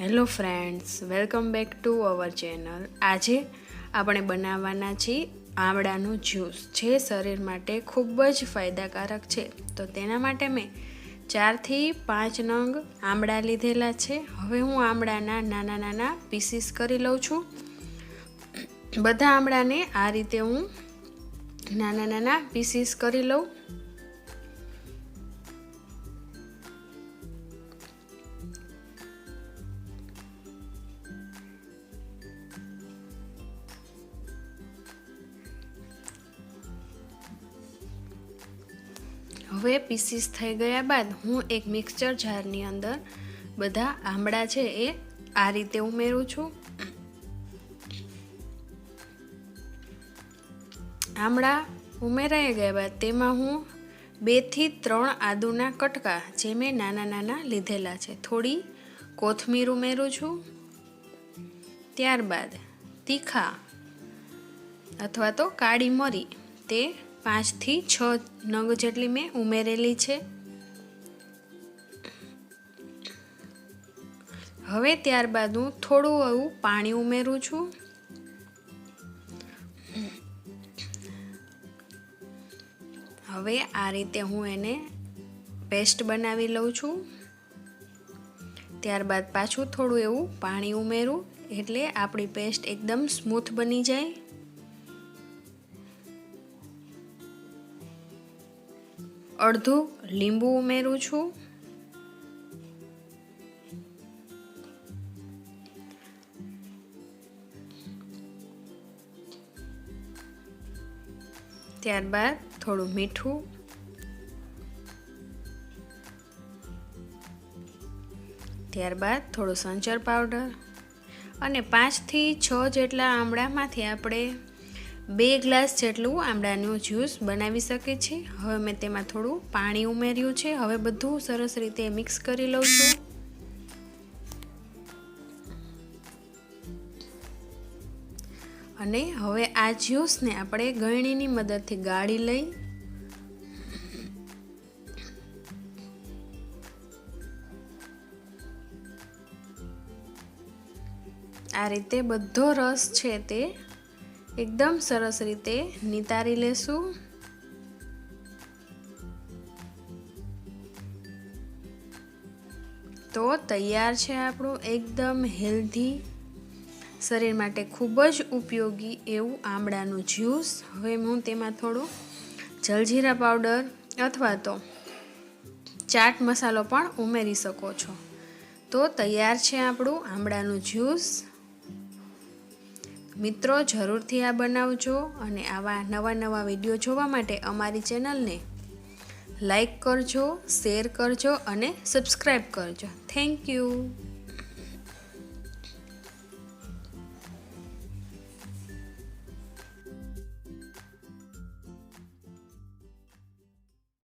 Hello friends, welcome back to our channel. આજે આપણે બનાવવાના છીએ આમળાનું જ્યુસ. જે શરીર માટે ખૂબ જ ફાયદાકારક છે. તો તેના માટે મેં ચારથી પાંચ નંગ આમળા લીધેલા છે. હવે હું આમળાના નાના નાના પીસીસ કરી લઉં છું. બધા આમળાને આ રીતે હું નાના નાના પીસીસ કરી લઉં. હવે પીસીસ થઈ ગયા બાદ હું એક મિક્સચર જારની અંદર બધા આંબળા છે એ આ રીતે ઉમેરું છું. આમળા ઉમેરાઈ ગયા બાદ તેમાં હું બેથી ત્રણ આદુના કટકા જે મેં નાના નાના લીધેલા છે, થોડી કોથમીર ઉમેરું છું. ત્યારબાદ તીખા અથવા તો કાળી મરી તે પાંચથી છ નંગ જેટલી મેં ઉમેરેલી છે. હવે ત્યારબાદ હું થોડું એવું પાણી ઉમેરું છું. હવે આ રીતે હું એને પેસ્ટ બનાવી લઉં છું. ત્યારબાદ પાછું થોડું એવું પાણી ઉમેરું એટલે આપણી પેસ્ટ એકદમ સ્મૂથ બની જાય. અડધું લીંબુ ઉમેરું છું. ત્યારબાદ થોડું મીઠું. ત્યારબાદ થોડું સંચર પાવડર. અને પાંચથી છ જેટલા આમળામાંથી આપણે બે ગ્લાસ જેટલું આમળાનું જ્યુસ બનાવી શકે છે. હવે મેં તેમાં થોડું પાણી ઉમેર્યું છે. હવે બધું સરસ રીતે મિક્સ કરી લઉં છું. અને હવે આ જ્યુસને આપણે ગળણીની મદદથી ગાળી લઈ. આ રીતે બધો રસ છે તે એકદમ સરસ રીતે નિતારી લેશું. તો તૈયાર છે આપણું એકદમ હેલ્ધી શરીર માટે ખૂબ જ ઉપયોગી એવું આમળાનું જ્યુસ. હવે હું તેમાં થોડું જલજીરા પાવડર અથવા તો ચાટ મસાલો પણ ઉમેરી શકો છો. તો તૈયાર છે આપણું આમળાનું જ્યુસ. મિત્રો, જરૂરથી આ બનાવજો અને આવા નવા નવા વીડિયો જોવા માટે અમારી ચેનલને લાઈક કરજો, શેર કરજો અને સબસ્ક્રાઈબ કરજો. Thank you.